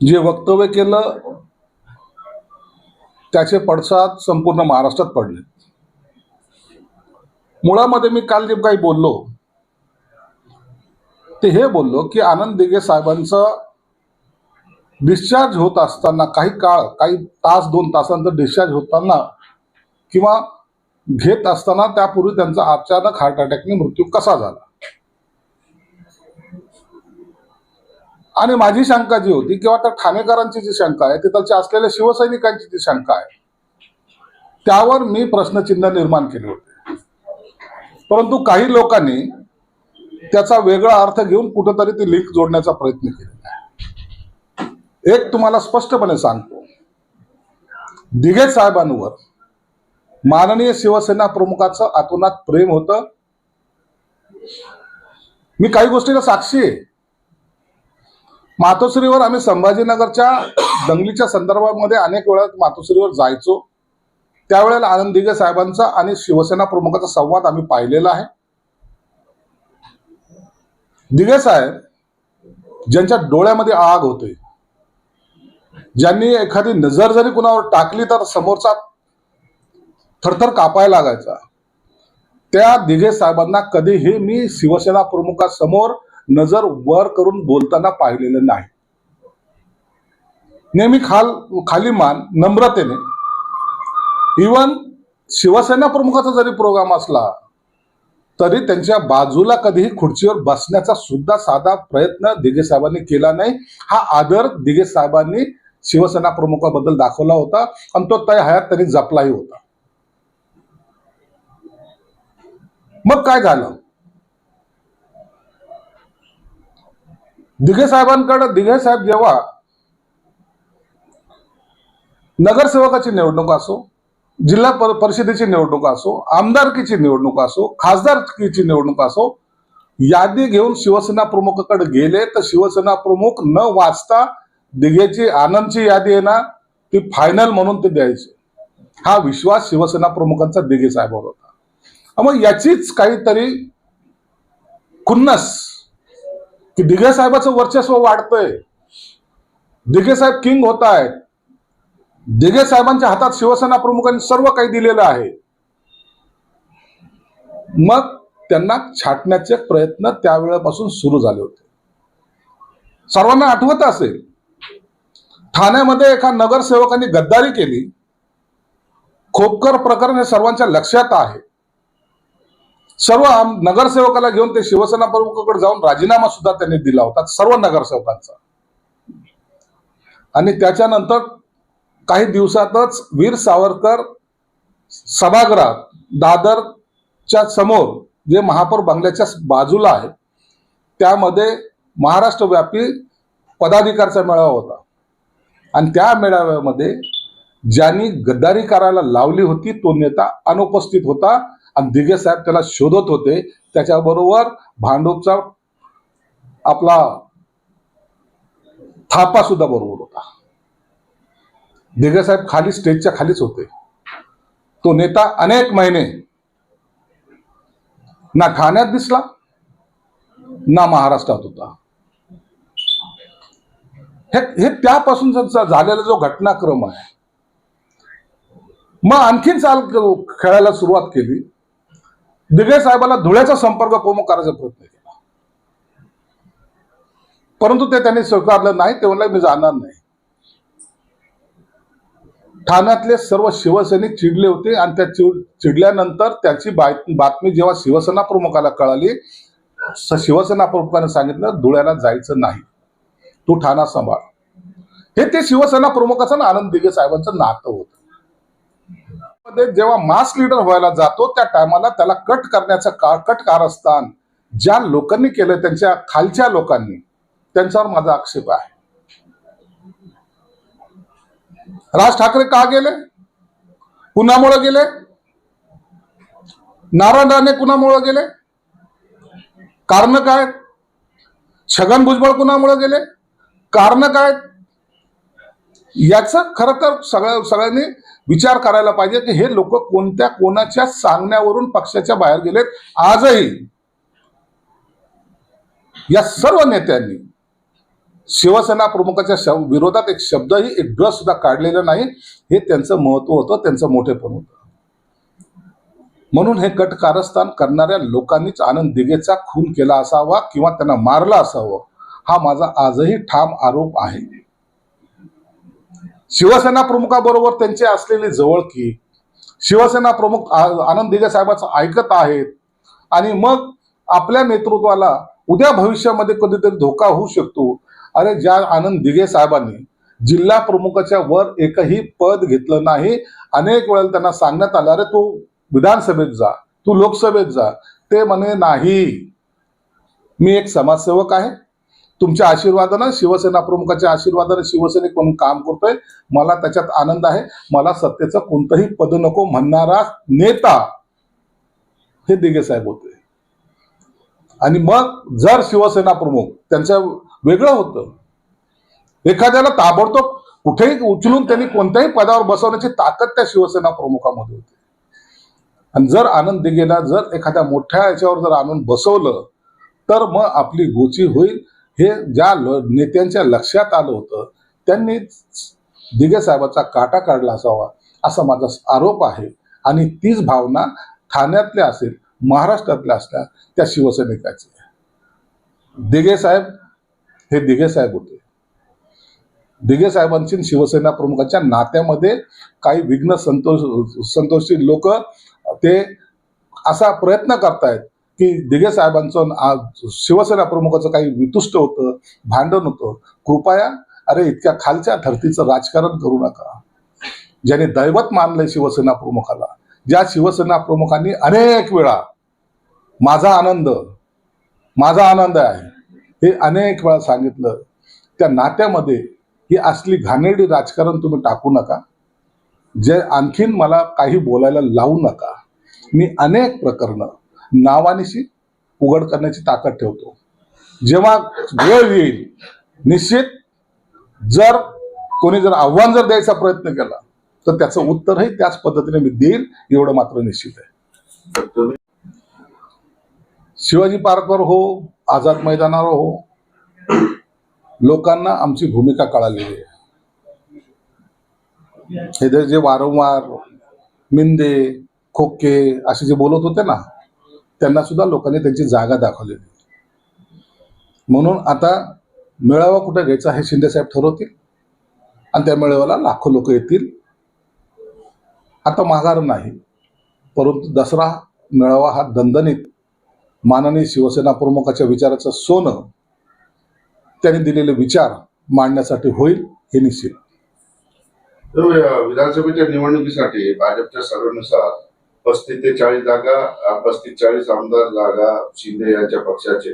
जे वक्तव्य केलं त्याचे पडसाद संपूर्ण महाराष्ट्रात पडले. मुळामध्ये मी काल जे काही बोललो ते हे बोललो की आनंद दिघे साहेबांचं डिस्चार्ज होत असताना काही काळ काही तास दोन तासांचं डिस्चार्ज होताना किंवा घेत असताना त्यापूर्वी त्यांचा अचानक हार्ट अटॅकने मृत्यू कसा झाला? आणि माझी शंका जी होती किंवा त्या ठाणेकरांची जी शंका आहे तिथलच्या असलेल्या शिवसैनिकांची जी शंका आहे त्यावर मी प्रश्नचिन्ह निर्माण केले होते. परंतु काही लोकांनी त्याचा वेगळा अर्थ घेऊन कुठंतरी ती लिंक जोडण्याचा प्रयत्न केलेला आहे. एक तुम्हाला स्पष्टपणे सांगतो. दिघे साहेबांवर माननीय शिवसेना प्रमुखाचं आतोनात प्रेम होतं. मी काही गोष्टीला साक्षी आहे. मातोश्रीवर आम्ही संभाजीनगरच्या दंगलीच्या संदर्भामध्ये अनेक वेळा मातोश्रीवर जायचो. त्यावेळेला आनंद दिघे साहेबांचा आणि शिवसेना प्रमुखाचा संवाद आम्ही पाहिलेला आहे. दिघे साहेब ज्यांच्या डोळ्यामध्ये आग होते ज्यांनी एखादी नजर जरी कुणावर टाकली तर समोरचा थरथर कापायला लागायचा. त्या दिघे साहेबांना कधीही मी शिवसेना प्रमुखासमोर नजर वर करून बोलताना पाहिलेलं नाही. नेहमी खाल खाली मान नम्रतेने. इवन शिवसेना प्रमुखाचा जरी प्रोग्राम असला तरी त्यांच्या बाजूला कधीही खुर्चीवर बसण्याचा सुद्धा साधा प्रयत्न दिगे साहेबांनी केला नाही. हा आदर दिगे साहेबांनी शिवसेना प्रमुखाबद्दल दाखवला होता आणि तो तय हयात त्यांनी जपलाही होता. मग काय झालं? दिघे साहेबांकडे दिघे साहेब जेव्हा नगरसेवकाची निवडणूक असो जिल्हा पर- परिषदेची निवडणूक असो आमदारकीची निवडणूक असो खासदारकीची निवडणूक असो यादी घेऊन शिवसेना प्रमुखाकडे गेले तर शिवसेना प्रमुख न वाचता दिघेची आनंदची यादी आहे ना ती फायनल म्हणून ते द्यायची. हा विश्वास शिवसेना प्रमुखांचा दिघे साहेबांवर होता. मग याचीच काहीतरी खुन्नस की दिघे साहेबाचं वर्चस्व वाढतंय. दिघे साहेब किंग होत आहेत दिघे साहेबांच्या हातात शिवसेना प्रमुखांनी सर्व काही दिलेलं आहे. मग त्यांना छाटण्याचे प्रयत्न त्यावेळेपासून सुरू झाले होते. सर्वांना आठवत असेल ठाण्यामध्ये एका नगरसेवकांनी गद्दारी केली. खोपकर प्रकरण हे सर्वांच्या लक्षात आहे. सर्व नगरसेवकाला घेऊन ते शिवसेना प्रमुखाकडे जाऊन राजीनामा सुद्धा त्यांनी दिला होता सर्व नगरसेवकांचा. आणि त्याच्यानंतर काही दिवसातच वीर सावरकर सभागृहात दादरच्या समोर जे महापौर बंगल्याच्या बाजूला आहे त्यामध्ये महाराष्ट्रव्यापी पदाधिकारचा मेळावा होता. आणि त्या मेळाव्यामध्ये ज्यांनी गद्दारी करायला लावली होती तो नेता अनुपस्थित होता. आणि दिघे साहेब त्याला शोधत होते. त्याच्याबरोबर भांडूपचा आपला थापा सुद्धा बरोबर होता. दिघे साहेब खाली स्टेजच्या खालीच होते. तो नेता अनेक महिने ना ठाण्यात दिसला ना महाराष्ट्रात होता. हे हे त्यापासून झालेला जो घटनाक्रम आहे. मग आणखीन चाल खेळायला सुरुवात केली. दिघे साहेबाला धुळ्याचा संपर्क प्रमुख करायचा प्रयत्न केला परंतु ते त्यांनी स्वीकारलं नाही ते म्हणलं मी जाणार नाही. ठाण्यातले सर्व शिवसैनिक चिडले होते आणि त्या चिड चिडल्यानंतर त्याची बात- बातमी जेव्हा शिवसेना प्रमुखाला कळाली शिवसेना प्रमुखाने सांगितलं धुळ्याला जायचं नाही. तू ठाणा सांभाळ. हे ते शिवसेना प्रमुखाचं आनंद दिघे साहेबांचं नातं होतं. जेव्हा मास लीडर व्हायला जातो त्या टायमाला त्याला कट करण्याचं का कट कारस्थान ज्या लोकांनी केलं त्यांच्या खालच्या लोकांनी त्यांच्यावर माझा आक्षेप आहे. राज ठाकरे का गेले? कुणामुळे गेले? नारायण राणे कुणामुळे गेले? कारण काय? छगन भुजबळ कुणामुळे गेले? कारण काय? याच खर तर सगळ्या सगळ्यांनी विचार करायला पाहिजे की हे लोक कोणत्या कोणाच्या सांगण्यावरून पक्षाच्या बाहेर गेलेत? आजही या सर्व नेत्यांनी शिवसेना प्रमुखाच्या विरोधात एक शब्दही एक ड्रस सुद्धा काढलेला नाही. हे त्यांचं महत्त्व होतं त्यांचं मोठेपण होतं. म्हणून हे कट कारस्थान करणाऱ्या लोकांनीच आनंद दिघेचा खून केला असावा किंवा त्यांना मारला असावं हा माझा आजही ठाम आरोप आहे. शिवसेना प्रमुखाबरोबर त्यांची असलेली जवळकी शिवसेना प्रमुख आनंद दिघे साहेबांचं ऐकत आहेत आणि मग आपल्या नेतृत्वाला उद्या भविष्यामध्ये कधीतरी धोका होऊ शकतो. अरे ज्या आनंद दिघे साहेबांनी जिल्हा प्रमुखाच्या वर एकही पद घेतलं नाही अनेक वेळेला त्यांना सांगण्यात आलं अरे तू विधानसभेत जा तू लोकसभेत जा. ते म्हणे नाही. मी एक समाजसेवक आहे. तुमच्या आशीर्वादानं शिवसेना प्रमुखाच्या आशीर्वादानं शिवसैनिक म्हणून काम करतोय. मला त्याच्यात आनंद आहे. मला सत्तेचं कोणतंही पद नको म्हणणारा नेता हे दिगे साहेब होते. आणि मग जर शिवसेना प्रमुख त्यांचं वेगळं होतं. एखाद्याला ताबडतोब कुठेही उचलून त्यांनी कोणत्याही पदावर बसवण्याची ताकद त्या शिवसेना प्रमुखामध्ये होती. आणि जर आनंद दिघेला जर एखाद्या मोठ्या याच्यावर जर आणून बसवलं तर मग आपली गोची होईल. हे ज्या ल- नेत्यांच्या लक्षात आलं होतं त्यांनी दिगे साहेबाचा काटा काढला असावा असा माझा आरोप आहे. आणि तीच भावना ठाण्यातल्या असेल महाराष्ट्रातल्या असल्या त्या शिवसैनिकाची दिगे साहेब हे दिगे साहेब होते. दिगे साहेबांची शिवसेना प्रमुखाच्या नात्यामध्ये काही विघ्न संतोष संतोषी लोक ते असा प्रयत्न करतायत की दिघे साहेबांचं आज शिवसेना प्रमुखाचं काही वितुष्ट होतं भांडण होतं कृपया अरे इतक्या खालच्या धर्तीचं राजकारण करू नका. ज्याने दैवत मानलंय शिवसेना प्रमुखाला ज्या शिवसेना प्रमुखांनी अनेक वेळा माझा आनंद माझा आनंद आहे हे अनेक वेळा सांगितलं. त्या नात्यामध्ये ही असली घाणेरडी राजकारण तुम्ही टाकू नका. जे आणखीन मला काही बोलायला लावू नका. मी अनेक प्रकरणं नावानिशी उघड करण्याची ताकद ठेवतो. जेव्हा वेळ येईल निश्चित जर कोणी जर आव्हान जर द्यायचा प्रयत्न केला तर त्याचं उत्तरही त्याच पद्धतीने मी देईल एवढं मात्र निश्चित आहे. शिवाजी पार्कवर हो आझाद मैदानावर हो लोकांना आमची भूमिका कळालेली आहे. हे जे- जे वारंवार मिंदे खोके असे जे बोलत होते ना त्यांना सुद्धा लोकांनी त्यांची जागा दाखवलेली म्हणून आता मेळावा कुठे घ्यायचा हे शिंदेसाहेब ठरवतील आणि त्या मेळाव्याला लाखो लोक येतील. आता माघार नाही परंतु दसरा मेळावा हा दणदणीत माननीय शिवसेना प्रमुखाच्या विचाराचं सोनं त्यांनी दिलेले विचार मांडण्यासाठी होईल हे निश्चित. विधानसभेच्या निवडणुकीसाठी भाजपच्या सर्वेनुसार पस्तीस ते चाळीस जागा पस्तीस चाळीस आमदार जागा शिंदे यांच्या पक्षाचे.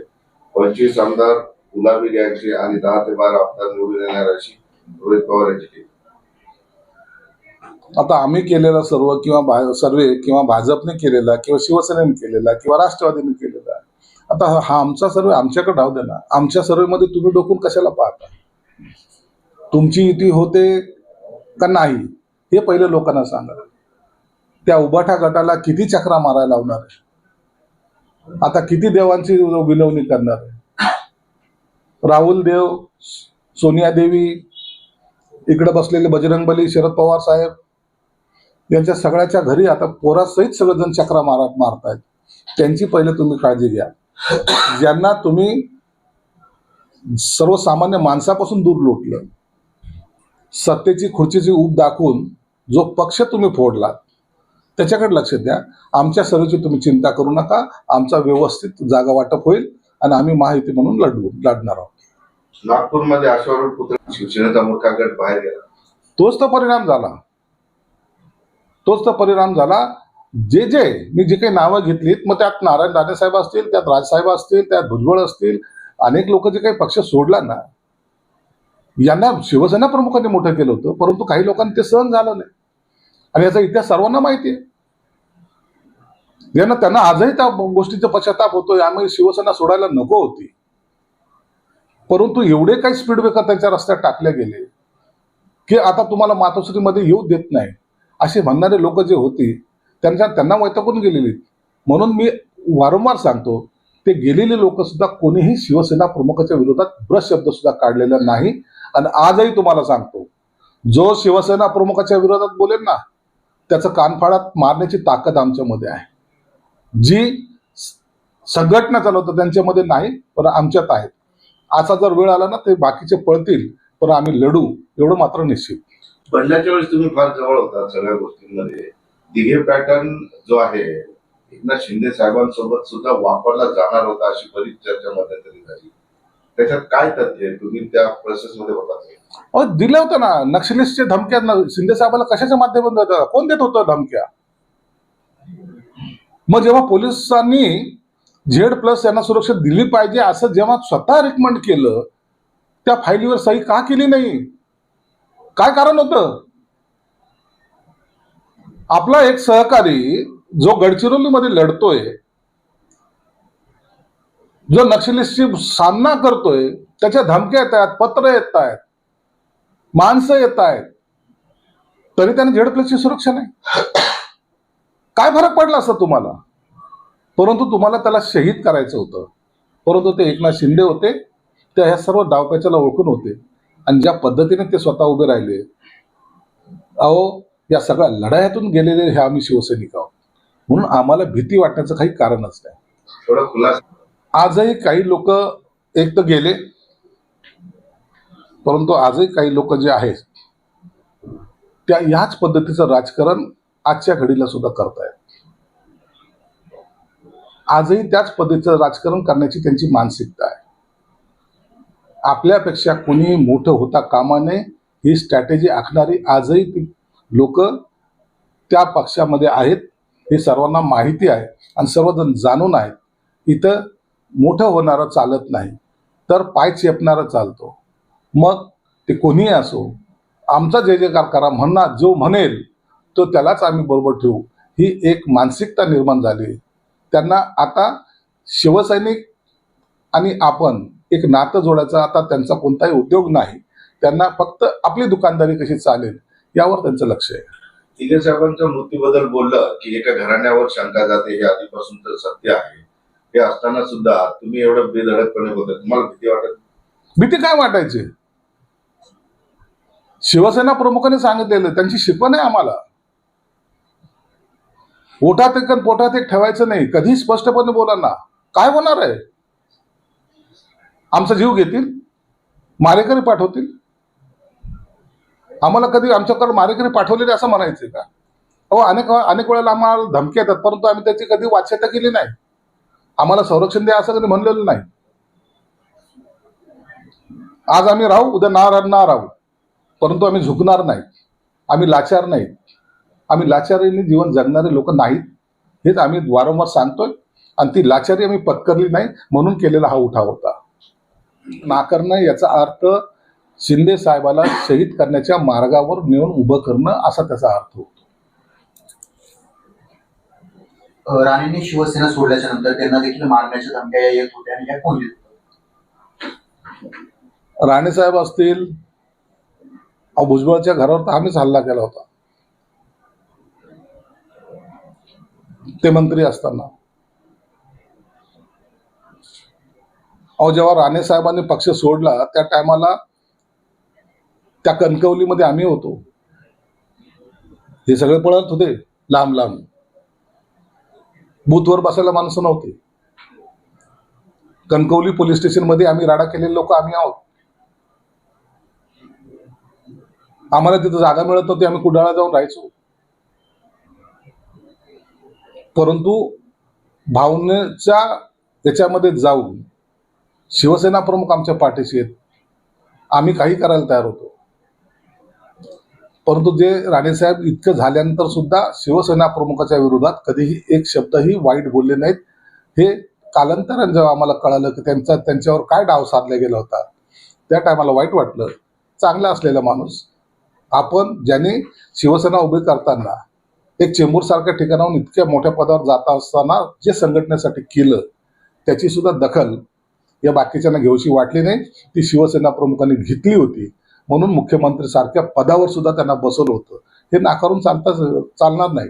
पंचवीस आमदार गुलाबी गँगचे आणि दहा ते बारा आमदार निवडून येणार अशी रोहित पवार यांची टीम. आता आम्ही केलेला सर्व किंवा सर्वे किंवा भाजपने केलेला किंवा शिवसेनेने केलेला किंवा राष्ट्रवादीने केलेला आता हा- हा आमचा सर्वे आमच्याकडे राहू दे ना. आमच्या सर्वेमध्ये तुम्ही डोकून कशाला पाहता? तुमची युती होते का नाही हे पहिले लोकांना सांगा. त्या उबाठा गटाला किती चक्रा मारायला लावणार आहे? आता किती देवांची विलवणी करणार आहे? राहुल देव सोनिया देवी इकडे बसलेले बजरंगबली शरद पवार साहेब यांच्या सगळ्याच्या घरी आता पोरासहित सगळेजण चक्रा मारा मारतायत. त्यांची पहिले तुम्ही काळजी घ्या. ज्यांना तुम्ही सर्वसामान्य माणसापासून दूर लोटलं सत्तेची खुर्चीची ऊब दाखवून जो पक्ष तुम्ही फोडला त्याच्याकडे लक्ष द्या. आमच्या सर्वेची तुम्ही चिंता करू नका. आमचा व्यवस्थित जागा वाटप होईल आणि आम्ही माहिती म्हणून लढवू लढणार आहोत. नागपूरमध्ये आशावरून पुत्र शिवसेनेचा मोठा गट बाहेर गेला. तोच तर परिणाम झाला. तोच तर परिणाम झाला. जे जे मी जे काही नावं घेतलीत मग त्यात नारायण राणे साहेब असतील त्यात राजसाहेब असतील त्यात भुजबळ असतील अनेक लोक जे काही पक्ष सोडला ना यांना शिवसेना प्रमुखांनी मोठं केलं होतं परंतु काही लोकांनी ते सहन झालं नाही. आणि याचा इतिहास सर्वांना माहिती आहे. यांना त्यांना आजही त्या गोष्टीचा पश्चाताप होतो यामुळे शिवसेना सोडायला नको होती. परंतु एवढे काही स्पीड ब्रेकर त्यांच्या रस्त्यात टाकले गेले की आता तुम्हाला मातोश्रीमध्ये येऊ देत नाही. असे म्हणणारे लोक जे होती त्यांच्या त्यांना वैतागून गेलेली? म्हणून मी वारंवार सांगतो ते गेलेले लोक सुद्धा कोणीही शिवसेना प्रमुखाच्या विरोधात ब्रश शब्द सुद्धा काढलेला नाही. आणि आजही तुम्हाला सांगतो जो शिवसेना प्रमुखाच्या विरोधात बोलेल ना त्याचं कानफाळात मारण्याची ताकद आमच्यामध्ये आहे. जी संघटना चालवतं त्यांच्यामध्ये नाही पण आमच्यात आहेत. असा जर वेळ आला ना ते बाकीचे पळतील पण आम्ही लढू एवढं मात्र निश्चित. बदल्याच्या वेळेस तुम्ही फार जवळ होता सगळ्या गोष्टींमध्ये. दिघे पॅटर्न जो आहे एकनाथ शिंदे साहेबांसोबत सुद्धा वापरला जाणार होता अशी बरीच चर्चा मध्यंतरी झाली. त्याच्यात काय तथ्य आहे? तुम्ही त्या प्रोसेसमध्ये होता ते? अहो दिल्या होत्या ना नक्षलिस्टचे धमक्या शिंदे साहेबाला कशाच्या माध्यमातून कोण देत होतं धमक्या? मग जेव्हा पोलिसांनी झेड प्लस यांना सुरक्षा दिली पाहिजे असं जेव्हा स्वतः रिकमेंड केलं त्या फाईलीवर सही का केली नाही? काय कारण होतं? आपला एक सहकारी जो गडचिरोलीमध्ये लढतोय जो नक्षलिस्टशी सामना करतोय त्याच्या धमक्या येत आहेत पत्र येत आहेत माणसं येत आहेत तरी त्याने झेड प्लसची सुरक्षा नाही. काय फरक पडला असं तुम्हाला? परंतु तुम्हाला त्याला शहीद करायचं होतं. परंतु ते एकनाथ शिंदे होते ते ह्या सर्व डावपेचाला ओळखून होते आणि ज्या पद्धतीने ते स्वतः उभे राहिले. अहो या सगळ्या लढायातून गेलेले हे आम्ही शिवसैनिक आहोत. म्हणून आम्हाला भीती वाटण्याचं काही कारणच नाही. आजही काही लोक एक तर गेले परंतु आजही काही लोक जे आहेत त्या ह्याच पद्धतीचं राजकारण आजच्या घडीला सुद्धा करतायत. आजही त्याच पद्धतीचं राजकारण करण्याची त्यांची मानसिकता आहे. आपल्यापेक्षा कोणी मोठं होता कामा नये ही स्ट्रॅटेजी आखणारी आजही ती लोक त्या पक्षामध्ये आहेत हे सर्वांना माहिती आहे आणि सर्वजण जाणून आहेत इथं मोठं होणारं चालत नाही तर पाय चेपणारं चालतो. मग ते कोणीही असो आमचा जय जयकार करा म्हणणार जो म्हणेल तो त्यालाच आम्ही बरोबर ठेवू. ही एक मानसिकता निर्माण झाली. त्यांना आता शिवसैनिक आणि आपण एक नातं जोडायचा आता त्यांचा कोणताही उद्योग नाही. त्यांना फक्त आपली दुकानदारी कशी चालेल यावर त्यांचं लक्ष आहे. दिघे साहेबांच्या मृत्यूबद्दल बोललं की एका घराण्यावर शंका जाते हे आधीपासून तर सत्य आहे. हे असताना सुद्धा तुम्ही एवढं बेधडकपणे बोलता तुम्हाला भीती वाटत? भीती काय वाटायची? शिवसेना प्रमुखांनी सांगितलेलं त्यांची शिकवण आहे आम्हाला. पोटात एक पोटात एक ठेवायचं नाही. कधी स्पष्टपणे बोला ना. काय होणार आहे? आमचा जीव घेतील? मारेकरी पाठवतील? आम्हाला कधी आमच्याकडे मारेकरी पाठवलेले असं म्हणायचे का? हो अनेक अनेक वेळेला आम्हाला धमकी येतात परंतु आम्ही त्याची कधी वाच्यता केली नाही. आम्हाला संरक्षण द्या असं कधी म्हणलेलं नाही. आज आम्ही राहू उद्या ना रा- ना राहू. परंतु आम्ही झुकणार नाही. आम्ही लाचार नाही. आम्ही लाचारीने जीवन जगणारे लोक नाहीत. हेच आम्ही वारंवार सांगतोय. आणि ती लाचारी आम्ही पत्करली नाही म्हणून केलेला हा उठाव होता. नाकरणं याचा अर्थ शिंदे साहेबाला शहीद करण्याच्या मार्गावर नेऊन उभं करणं असा त्याचा अर्थ होतो. राणेंनी शिवसेना सोडल्याच्या नंतर त्यांना देखील मारण्याच्या धमक्या येत होत्या आणि या कोण? राणे साहेब असतील भुजबळच्या घरावर तर आम्हीच हल्ला केला होता. ते मंत्री असताना. अहो जेव्हा राणे साहेबांनी पक्ष सोडला त्या टायमाला त्या कणकवलीमध्ये आम्ही होतो. हे सगळे पळत होते लांब लांब. बूथवर बसायला माणसं नव्हते. कणकवली पोलीस स्टेशनमध्ये आम्ही राडा केलेले लोक आम्ही आहोत. आम्हाला तिथं जागा मिळत नव्हती आम्ही कुडाळा जाऊन राहायचो. परंतु भावनेच्या याच्यामध्ये जाऊन शिवसेना प्रमुख आमच्या पाठीशी आहेत. आम्ही काही करायला तयार होतो. परंतु जे राणेसाहेब इतकं झाल्यानंतर सुद्धा शिवसेना प्रमुखाच्या विरोधात कधीही एक शब्दही वाईट बोलले नाहीत. हे कालांतराने जेव्हा आम्हाला कळालं की त्यांचा त्यांच्यावर काय डाव साधला गेला होता त्या टायमाला वाईट वाटलं. चांगला असलेला माणूस. आपण ज्याने शिवसेना उभी करताना एक चेंबूरसारख्या ठिकाणाहून इतक्या मोठ्या पदावर जात असताना जे संघटनेसाठी केलं त्याची सुद्धा दखल या बाकीच्यांना घेऊशी वाटली नाही. ती शिवसेना प्रमुखांनी घेतली होती. म्हणून मुख्यमंत्री सारख्या पदावर सुद्धा त्यांना बसवलं होतं. हे नाकारून चालता चालणार नाही.